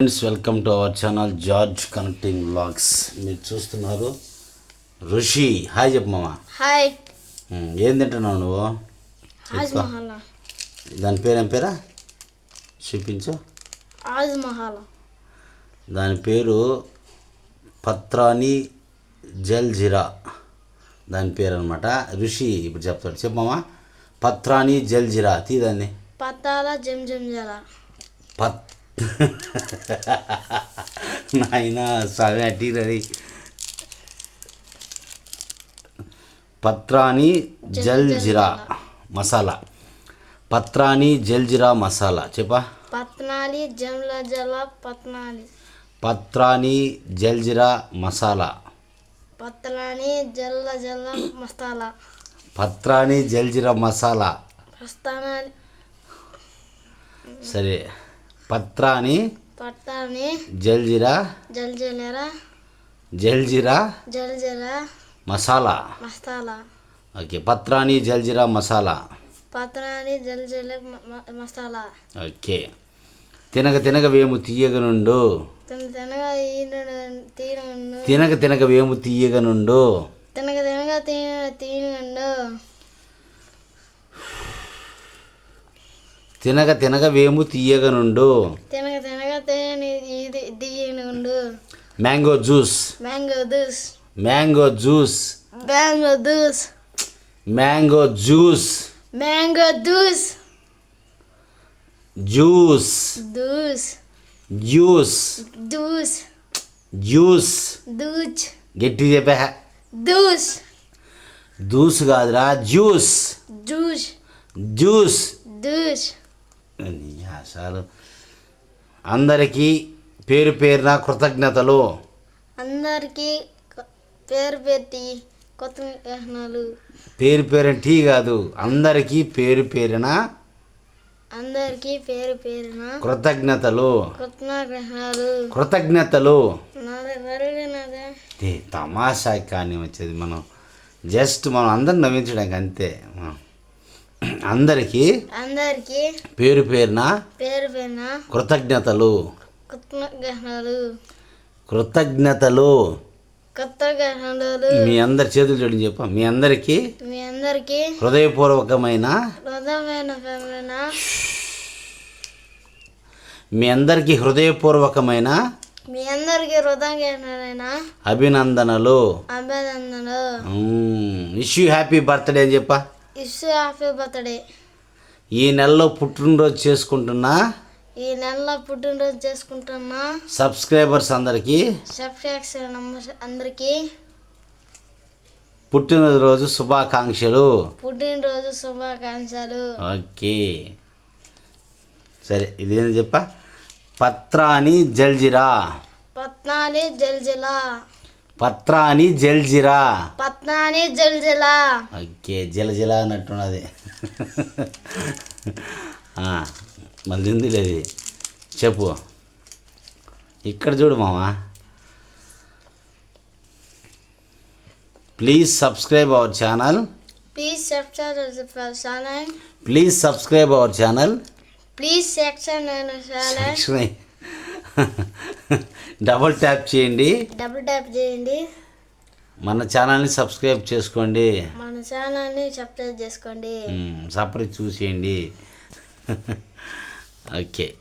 Friends welcome to our channel George connecting vlogs మీరు చూస్తున్నారు ఋషి. హాయ్ చెప్పు మామ. హాయ్ ఉమ్, ఏం తింటున్నావు నువ్వు? దాని పేరు ఏం పేరా? చూపించు. దాని పేరు పత్రాని జల్ జీరా దాని పేరు అనమాట ఋషి ఇప్పుడు చెప్తాడు. చెప్పమ్మా పత్రాని జల్ జీరా తీదాన్ని పత్తాల జమ్ జమ్ జల పత్ నాయన సగం అట్టిరది పత్రాని జల్ జీరా మసాలా. పత్రాని జల్ జీరా మసాలా చెప్పా. పత్నాలి జమ్ల జల పత్నాలి. పత్రాని జల్ జీరా మసాలా. పత్రాని జల్ల జల్ల మస్తాలా పత్రాని జల్ జీరా మసాలా. సరే. పత్రాని పత్తాని జల్ జీరా జల్ జలరా జల్ జీరా జల్ జల మసాలా. మస్తాలా ఓకే పత్రాని జల్ జీరా మసాలా. పత్రాని జల్ జల మ- మ- మస్తాలా ఓకే. తినక తినక వేము తీయగనుండు. తిన తినగా ఈనుడు తీనుండు. తినక తినక వేము తీయగనుండు. తినగ తినగా వేము తీయగనుండు. తినగ తినగ దిగినుండు mango juice mango juice mango juice mango juice mango juice mango juice juice juice juice juice juice దూచ్ గట్టి చెప్పా జ్యూస్ దూస్ కాదురా జ్యూస్ జ్యూస్ జ్యూస్ జ్యూస్ అసలు అందరికీ పేరు పేరున కృతజ్ఞతలు. అందరికీ పేరు కొత్త గ్రహణాలు పేరు పేరు టీ కాదు అందరికీ పేరు పేరున అందరికీ పేరు పేరున కృతజ్ఞతలు. కృతజ్ఞతలు. ఏ తమాషా కానీ వచ్చేది మనం. జస్ట్ మనం అందరం నవ్వించడానికి అంతే. అందరికీ అందరికీ పేరు పేరున పేరు పేరున కృతజ్ఞతలు. కృతజ్ఞతలు. గ్రహణాలు మీ అందరి చేతులు చూడండి చెప్ప. మీ అందరికీ మీ అందరికీ హృదయపూర్వకమైన హృదయమైన మీ అందరికీ హృదయపూర్వకమైన మీ అందరికీ హృదయమైన అభినందనలు. అభినందనలు. విష్ యూ హ్యాపీ బర్త్డే అని చెప్ప. ఇష్యూ హ్యాపీ బర్త్డే. ఈ నెలలో పుట్టినరోజు చేసుకుంటున్న? ఈ నెలలో పుట్టినరోజు చేసుకుంటున్న. సబ్స్క్రైబర్స్ అందరికీ? సబ్స్క్రైబ్స్ అందరికీ. పుట్టినరోజు శుభాకాంక్షలు. పుట్టినరోజు శుభాకాంక్షలు. ఓకే. సరే ఇదేం చెప్ప? పత్రాని జల్జిరా. పత్నాని జల్జిలా పత్రాని జల్జిరా పత్నాని జల్జిలా ఓకే జలజల అన్నట్టున్నది. మళ్ళీ ఉంది లేదు. చెప్పు. ఇక్కడ చూడు మామా. Please subscribe our channel please subscribe channel please subscribe our channel please section channel double tap చేయండి. డబుల్ ట్యాప్ చేయండి. మన ఛానల్ని సబ్స్క్రైబ్ చేసుకోండి. మన ఛానల్ని సబ్స్క్రైబ్ చేసుకోండి. సపరేట్ చూసేయండి. ఓకే.